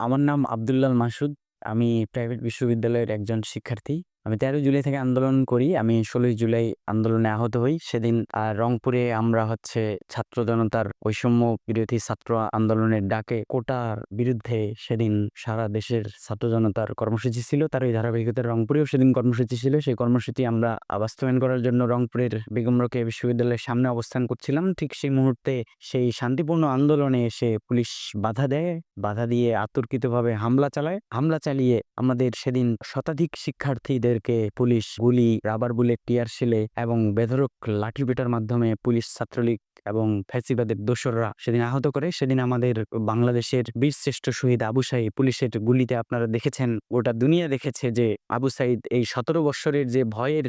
আমার নাম আবদুল্লাল মাসুদ। আমি প্রাইভেট বিশ্ববিদ্যালয়ের একজন শিক্ষার্থী। আমি ১৩ জুলাই থেকে আন্দোলন করি। আমি ১৬ই জুলাই আন্দোলনে আহত হই। সেদিন, আ, রংপুরে আমরা হচ্ছে ছাত্র জনতার বৈষম্য বিরোধী ছাত্র আন্দোলনের ডাকে কোটার বিরুদ্ধে সেদিন সারা দেশের ছাত্র জনতার কর্মসূচি ছিল। তার ওই ধারাবাহিকতায় রংপুরেও সেদিন কর্মসূচি ছিল। সেই কর্মসূচি আমরা বাস্তবায়ন করার জন্য রংপুরের বেগম রোকেয়া বিশ্ববিদ্যালয়ের সামনে অবস্থান করছিলাম। ঠিক সেই মুহূর্তে সেই শান্তিপূর্ণ আন্দোলনে এসে পুলিশ বাধা দেয়। বাধা দিয়ে অতর্কিতভাবে হামলা চালায়। হামলা চালিয়ে আমাদের সেদিন শতাধিক শিক্ষার্থীদেরকে পুলিশ গুলি, রাবার বুলেট, টিয়ার শিলে এবং বেধড়ক লাঠিপেটার মাধ্যমে পুলিশ, ছাত্রলীগ এবং ফ্যাসিবাদের দোসররা সেদিন আহত করে। সেদিন আমাদের বাংলাদেশের বীরশ্রেষ্ঠ শহীদ আবু সাঈদ পুলিশের গুলিতে আপনারা দেখেছেন, গোটা দুনিয়া দেখেছে যে আবু সাঈদ এই ১৭ বৎসরের যে ভয়ের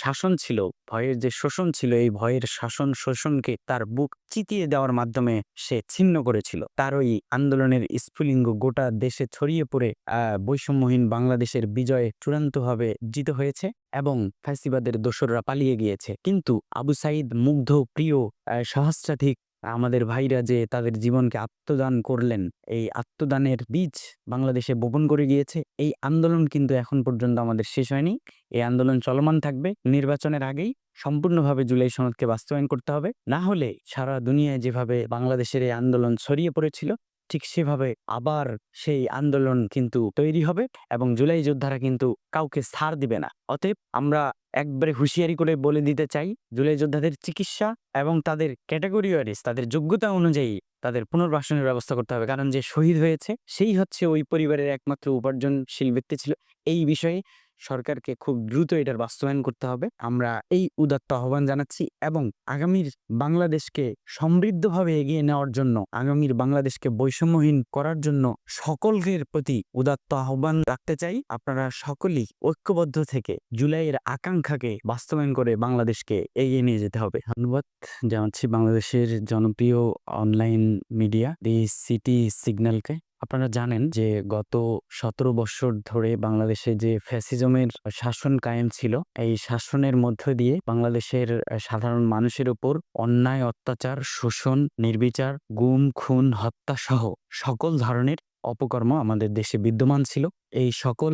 শাসন ছিল, ভয়ের যে শোষণ ছিল, এই ভয়ের শাসন শোষণকে তার বুক চিতিয়ে দেওয়ার মাধ্যমে সে ছিন্ন করেছিল। তার ওই আন্দোলনের স্ফুলিঙ্গ গোটা দেশে ছড়িয়ে পড়ে বৈষম্যহীন বাংলাদেশের বিজয় চূড়ান্তভাবে জিত হয়েছে এবং ফ্যাসিবাদের দোসররা পালিয়ে গিয়েছে। কিন্তু আবু সাঈদ মুগ্ধ, প্রিয় সহস্রাধিক আমাদের ভাইরা যে তাদের জীবনকে আত্মদান করলেন, এই আত্মদানের বীজ বাংলাদেশে বপন করে গিয়েছে। এই আন্দোলন কিন্তু এখন পর্যন্ত আমাদের শেষ হয়নি। এই আন্দোলন চলমান থাকবে। নির্বাচনের আগেই সম্পূর্ণভাবে জুলাই সনদকে বাস্তবায়ন করতে হবে। না হলে সারা দুনিয়ায় যেভাবে বাংলাদেশের এই আন্দোলন ছড়িয়ে পড়েছিল, ঠিক সেভাবে আবার সেই আন্দোলন কিন্তু তৈরি হবে এবং জুলাই যোদ্ধারা কিন্তু কাউকে ছাড় দিবে না। অতএব আমরা একবারে হুঁশিয়ারি করে বলে দিতে চাই, জুলাই যোদ্ধাদের চিকিৎসা এবং তাদের ক্যাটেগরি ওয়াইজ তাদের যোগ্যতা অনুযায়ী তাদের পুনর্বাসনের ব্যবস্থা করতে হবে। কারণ যে শহীদ হয়েছে সেই হচ্ছে ওই পরিবারের একমাত্র উপার্জনশীল ব্যক্তি ছিল। এই বিষয়ে সরকারকে খুব দ্রুত এটার বাস্তবায়ন করতে হবে। আমরা এই উদাত্ত আহ্বান জানাচ্ছি এবং আগামীর বাংলাদেশকে সমৃদ্ধভাবে এগিয়ে নেওয়ার জন্য, আগামীর বাংলাদেশকে বৈষম্যহীন করার জন্য সকলের প্রতি উদাত্ত আহ্বান রাখতে চাই। আপনারা সকলেই ঐক্যবদ্ধ থেকে জুলাইয়ের আকাঙ্ক্ষাকে বাস্তবায়ন করে বাংলাদেশকে এগিয়ে নিয়ে যেতে হবে। ধন্যবাদ জানাচ্ছি বাংলাদেশের জনপ্রিয় অনলাইন মিডিয়া দি সিটি সিগন্যালকে। আপনারা জানেন যে গত ১৭ বৎসর ধরে বাংলাদেশে যে ফ্যাসিজমের শাসন কায়েম ছিল, এই শাসনের মধ্য দিয়ে বাংলাদেশের সাধারণ মানুষের উপর অন্যায়, অত্যাচার, শোষণ, নির্বিচার, গুম, খুন, হত্যাসহ সকল ধরনের অপকর্ম আমাদের দেশে বিদ্যমান ছিল। এই সকল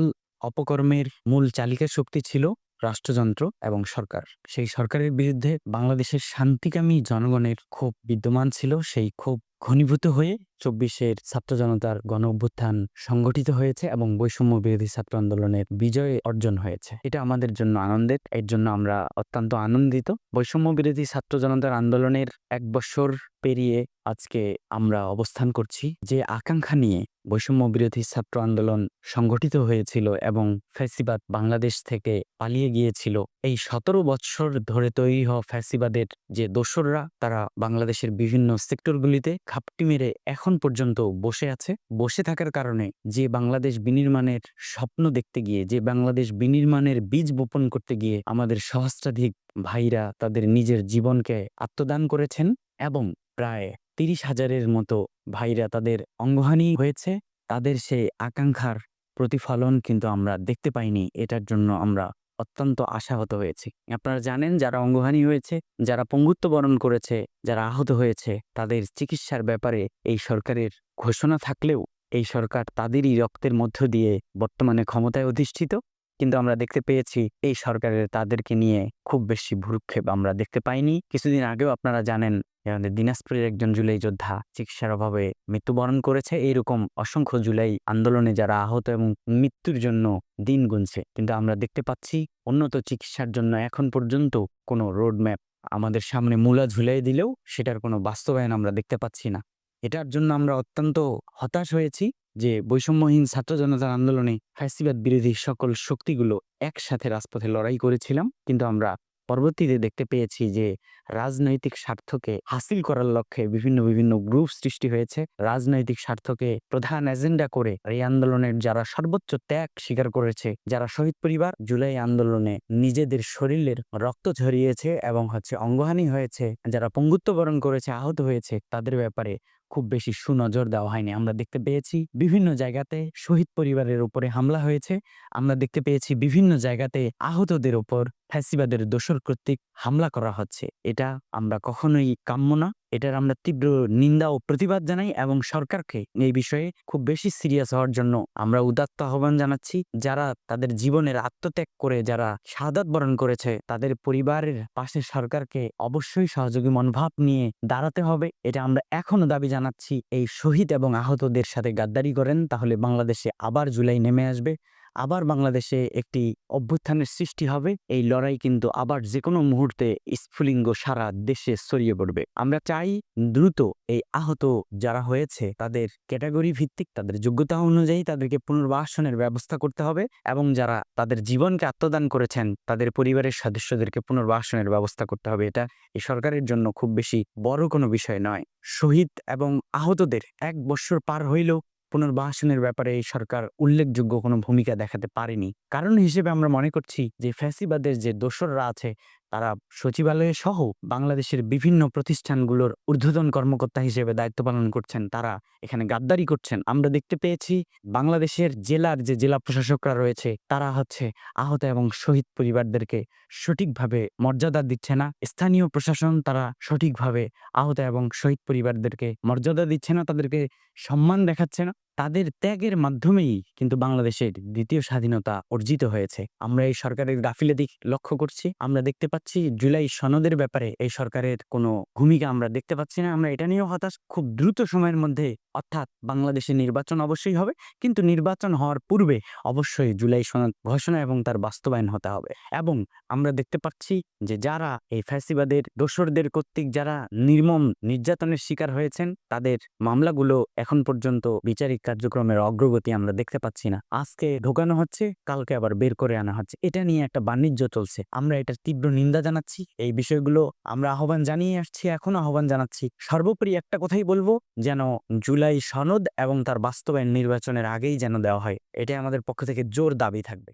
অপকর্মের মূল চালিকা শক্তি ছিল রাষ্ট্রযন্ত্র এবং সরকার। সেই সরকারের বিরুদ্ধে বাংলাদেশের শান্তিকামী জনগণের ক্ষোভ বিদ্যমান ছিল। সেই ক্ষোভ ঘনীভূত হয়ে ২৪শের ছাত্র জনতার গণঅভ্যুত্থান সংগঠিত হয়েছে এবং বৈষম্য বিরোধী ছাত্র আন্দোলনের বিজয় অর্জন হয়েছে। এটা আমাদের জন্য আনন্দের। এর জন্য আমরা অত্যন্ত আনন্দিত। বৈষম্য বিরোধী ছাত্র জনতার আন্দোলনের এক বৎসর পেরিয়ে আজকে আমরা অবস্থান করছি। যে আকাঙ্ক্ষা নিয়ে বৈষম্য বিরোধী ছাত্র আন্দোলন সংগঠিত হয়েছিল এবং ফ্যাসিবাদ বাংলাদেশ থেকে পালিয়ে গিয়েছিল, এই ১৭ বৎসর ধরে তৈরি হওয়া ফ্যাসিবাদের যে দোসররা তারা বাংলাদেশের বিভিন্ন সেক্টরগুলিতে ঘাপটি মেরে এখন পর্যন্ত বসে আছে। বসে থাকার কারণে যে বাংলাদেশ বিনির্মাণের স্বপ্ন দেখতে গিয়ে, যে বাংলাদেশ বিনির্মাণের বীজ বপন করতে গিয়ে আমাদের সহস্রাধিক ভাইরা তাদের নিজের জীবনকে আত্মদান করেছেন এবং প্রায় ৩০ হাজারের মতো ভাইরা তাদের অঙ্গহানি হয়েছে। তাদের সেই আকাঙ্ক্ষার প্রতিফলন কিন্তু আমরা দেখতে পাইনি। এটার জন্য আমরা অত্যন্ত আশাহত হয়েছি। আপনারা জানেন যারা অঙ্গহানি হয়েছে, যারা পঙ্গুত্ব বরণ করেছে, যারা আহত হয়েছে, তাদের চিকিৎসার ব্যাপারে এই সরকারের ঘোষণা থাকলেও এই সরকার তাদেরই রক্তের মধ্য দিয়ে বর্তমানে ক্ষমতায় অধিষ্ঠিত। কিন্তু আমরা দেখতে পেয়েছি এই সরকারের তাদেরকে নিয়ে খুব বেশি ভ্রুক্ষেপ আমরা দেখতে পাইনি। কিছুদিন আগেও আপনারা জানেন আমাদের দিনাজপুরের একজন জুলাই যোদ্ধা চিকিৎসার অভাবে মৃত্যুবরণ করেছে। এইরকম অসংখ্য জুলাই আন্দোলনে যারা আহত এবং মৃত্যুর জন্য দিন গুনছে। কিন্তু আমরা দেখতে পাচ্ছি উন্নত চিকিৎসার জন্য এখন পর্যন্ত কোনো রোড ম্যাপ আমাদের সামনে মূলা ঝুলাই দিলেও সেটার কোনো বাস্তবায়ন আমরা দেখতে পাচ্ছি না। এটার জন্য আমরা অত্যন্ত হতাশ হয়েছি যে বৈষম্যহীন ছাত্র জনতার আন্দোলনে ফ্যাসিবাদ বিরোধী সকল শক্তিগুলো একসাথে রাজপথে লড়াই করেছিলাম। কিন্তু আমরা পরবর্তীতে দেখতে পেয়েছি যে রাজনৈতিক স্বার্থকে হাসিল করার লক্ষ্যে বিভিন্ন, বিভিন্ন গ্রুপ সৃষ্টি হয়েছে। রাজনৈতিক স্বার্থকে প্রধান এজেন্ডা করে এই আন্দোলনের যারা সর্বোচ্চ ত্যাগ স্বীকার করেছে, যারা শহীদ পরিবার জুলাই আন্দোলনে নিজেদের শরীরের রক্ত ঝরিয়েছে এবং হচ্ছে অঙ্গহানি হয়েছে, যারা পঙ্গুত্ব বরণ করেছে, আহত হয়েছে তাদের ব্যাপারে খুব বেশি সুনজর দেওয়া হয়নি। আমরা দেখতে পেয়েছি বিভিন্ন জায়গাতে শহীদ পরিবারের উপরে হামলা হয়েছে। আমরা দেখতে পেয়েছি বিভিন্ন জায়গাতে আহতদের উপর ফ্যাসিবাদের দোসর কর্তৃক হামলা করা হচ্ছে। এটা আমরা কখনোই কাম্য না। এটার আমরা তীব্র নিন্দা ও প্রতিবাদ জানাই এবং সরকারকে এই বিষয়ে খুব বেশি সিরিয়াস হওয়ার জন্য আমরা উদাত্ত আহ্বান জানাচ্ছি যারা তাদের জীবনের আত্মত্যাগ করে যারা শাহাদাত বরণ করেছে, তাদের পরিবারের পাশে সরকারকে অবশ্যই সহযোগী মনোভাব নিয়ে দাঁড়াতে হবে এটা আমরা এখনও দাবি জানাচ্ছি এই শহীদ এবং আহতদের সাথে গাদ্দারি করেন, তাহলে বাংলাদেশে আবার জুলাই নেমে আসবে আবার বাংলাদেশে একটি অভ্যুত্থানের সৃষ্টি হবে। এই লড়াই কিন্তু আবার যে কোনো মুহূর্তে স্ফুলিঙ্গ সারা দেশে ছড়িয়ে পড়বে। আমরা চাই দ্রুত এই আহত যারা হয়েছে, তাদের ক্যাটাগরি ভিত্তিক, তাদের যোগ্যতা অনুযায়ী তাদেরকে পুনর্বাসনের ব্যবস্থা করতে হবে এবং যারা তাদের জীবনকে আত্মদান করেছেন, তাদের পরিবারের সদস্যদেরকে পুনর্বাসনের ব্যবস্থা করতে হবে। এটা এই সরকারের জন্য খুব বেশি বড় কোনো বিষয় নয়। শহীদ এবং আহতদের এক বৎসর পার হইলেও পুনর্বাসনের ব্যাপারে এই সরকার উল্লেখযোগ্য কোনো ভূমিকা দেখাতে পারেনি। কারণ হিসেবে আমরা মনে করছি যে ফ্যাসিবাদের যে দোসররা আছে তারা সচিবালয়ে সহ বাংলাদেশের বিভিন্ন প্রতিষ্ঠানগুলোর ঊর্ধ্বতন কর্মকর্তা হিসেবে দায়িত্ব পালন করছেন। তারা এখানে গাদ্দারি করছেন। আমরা দেখতে পেয়েছি বাংলাদেশের জেলার যে জেলা প্রশাসকরা রয়েছে, তারা হচ্ছে আহত এবং শহীদ পরিবারদেরকে সঠিকভাবে মর্যাদা দিচ্ছে না। স্থানীয় প্রশাসন তারা সঠিকভাবে আহত এবং শহীদ পরিবারদেরকে মর্যাদা দিচ্ছে না, তাদেরকে সম্মান দেখাচ্ছে না। তাদের ত্যাগের মাধ্যমেই কিন্তু বাংলাদেশের দ্বিতীয় স্বাধীনতা অর্জিত হয়েছে। আমরা এই সরকারের গাফিলাতি লক্ষ্য করছি। আমরা দেখতে পাচ্ছি জুলাই সনদের ব্যাপারে এই সরকারের কোনো ভূমিকা আমরা দেখতে পাচ্ছি না। আমরা এটা নিয়েও হতাশ। খুব দ্রুত সময়ের মধ্যে অর্থাৎ বাংলাদেশে নির্বাচন অবশ্যই হবে। কিন্তু নির্বাচন হওয়ার পূর্বে অবশ্যই জুলাই সনদ ঘোষণা এবং তার বাস্তবায়ন হতে হবে। এবং আমরা দেখতে পাচ্ছি যে যারা এই ফ্যাসিবাদের দোসরদের কর্তৃক যারা নির্মম নির্যাতনের শিকার হয়েছেন, তাদের মামলাগুলো এখন পর্যন্ত বিচারিক কার্যক্রমের অগ্রগতি আমরা দেখতে পাচ্ছি না। আজকে ঢোকানো হচ্ছে, কালকে আবার বের করে আনা হচ্ছে। এটা নিয়ে একটা বাণিজ্য চলছে। আমরা এটার তীব্র নিন্দা জানাচ্ছি। এই বিষয়গুলো আমরা আহ্বান জানিয়ে আসছি, এখনও আহ্বান জানাচ্ছি। সর্বোপরি একটা কথাই বলব, যেন জুলাই সনদ এবং তার বাস্তবায়ন নির্বাচনের আগেই যেন দেওয়া হয়। এটা আমাদের পক্ষ থেকে জোর দাবি থাকবে।